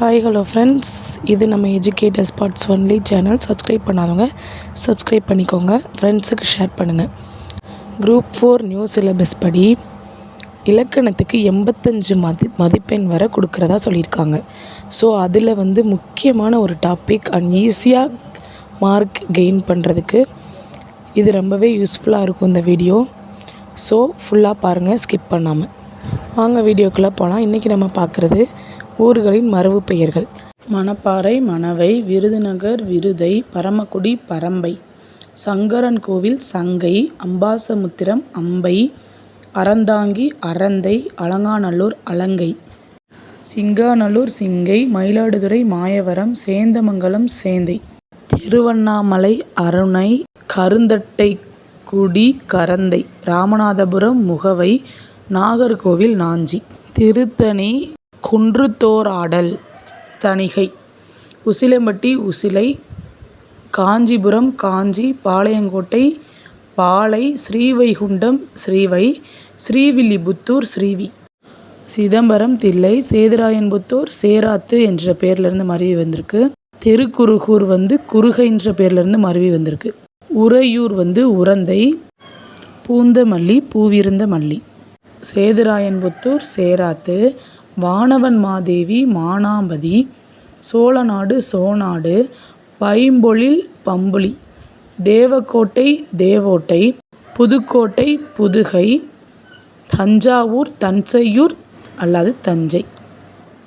Hi hello friends இது நம்ம educators parts only channel subscribe பண்ணாதவங்க சப்ஸ்கிரைப் பண்ணிக்கோங்க. ஃப்ரெண்ட்ஸுக்கு ஷேர் பண்ணுங்கள் குரூப் ஃபோர் நியூ சிலபஸ் படி இலக்கணத்துக்கு எண்பத்தஞ்சு மதி மதிப்பெண் வரை கொடுக்குறதா சொல்லியிருக்காங்க. ஸோ அதில் வந்து முக்கியமான ஒரு டாபிக் அண்ட் ஈஸியாக மார்க் கெயின் பண்ணுறதுக்கு இது ரொம்பவே யூஸ்ஃபுல்லாக இருக்கும் இந்த வீடியோ ஸோ ஃபுல்லாக பாருங்கள் ஸ்கிப் பண்ணாமல் வாங்க வீடியோக்குள்ளே போகலாம் இன்றைக்கி நம்ம பார்க்குறது ஊர்களின் மரபு பெயர்கள். மணப்பாறை மணவை விருதுநகர் விருதை பரமக்குடி பரம்பை. சங்கரன் கோவில் சங்கை அம்பாசமுத்திரம் அம்பை. அறந்தாங்கி அறந்தை அலங்காநல்லூர் அலங்கை. சிங்காநல்லூர் சிங்கை மயிலாடுதுறை மாயவரம் சேந்தமங்கலம் சேந்தை. திருவண்ணாமலை அருணை கருந்தட்டை குடி கரந்தை. ராமநாதபுரம் முகவை நாகர்கோவில் நாஞ்சி. திருத்தணி குன்றுத்தோராடல் தணிகை. உசிலம்பட்டி உசிலை காஞ்சிபுரம் காஞ்சி பாளையங்கோட்டை பாளை ஸ்ரீவைகுண்டம் ஸ்ரீவை ஸ்ரீவில்லிபுத்தூர் ஸ்ரீவி. சிதம்பரம் தில்லை சேதுராயன்புத்தூர் சேராத்து என்ற பேர்லேருந்து மருவி வந்திருக்கு. திருக்குறுகூர் வந்து குறுகைன்ற பேர்லேருந்து மருவி வந்திருக்கு. உறையூர் வந்து உரந்தை பூந்தமல்லி பூவிருந்த மல்லி சேதுராயன்புத்தூர் சேராத்து வானவன் மாதேவி மானாம்பதி சோழநாடு சோநாடு பைம்பொழில் பம்புலி தேவக்கோட்டை தேவோட்டை புதுக்கோட்டை புதுகை தஞ்சாவூர் தஞ்சையூர் அல்லது தஞ்சை.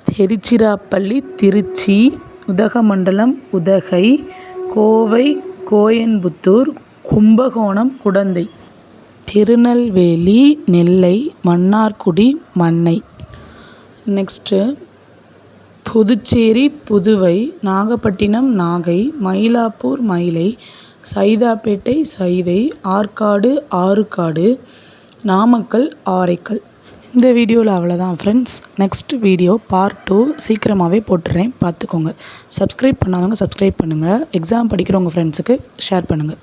திருச்சிராப்பள்ளி திருச்சி உதகமண்டலம் உதகை கோவை கோயம்புத்தூர் கும்பகோணம் குடந்தை. திருநெல்வேலி நெல்லை மன்னார்குடி மன்னை நெக்ஸ்ட்டு புதுச்சேரி புதுவை நாகப்பட்டினம் நாகை மயிலாப்பூர் மயிலை சைதாப்பேட்டை சைதை ஆற்காடு ஆறுக்காடு நாமக்கல் ஆரைக்கல். இந்த வீடியோவில் அவ்வளோதான் friends next video part two சீக்கிரமாகவே போட்டுறேன். பார்த்துக்கோங்க. சப்ஸ்கிரைப் பண்ணாதவங்க சப்ஸ்கிரைப் பண்ணுங்கள் எக்ஸாம் படிக்கிறவங்க ஃப்ரெண்ட்ஸுக்கு ஷேர் பண்ணுங்கள்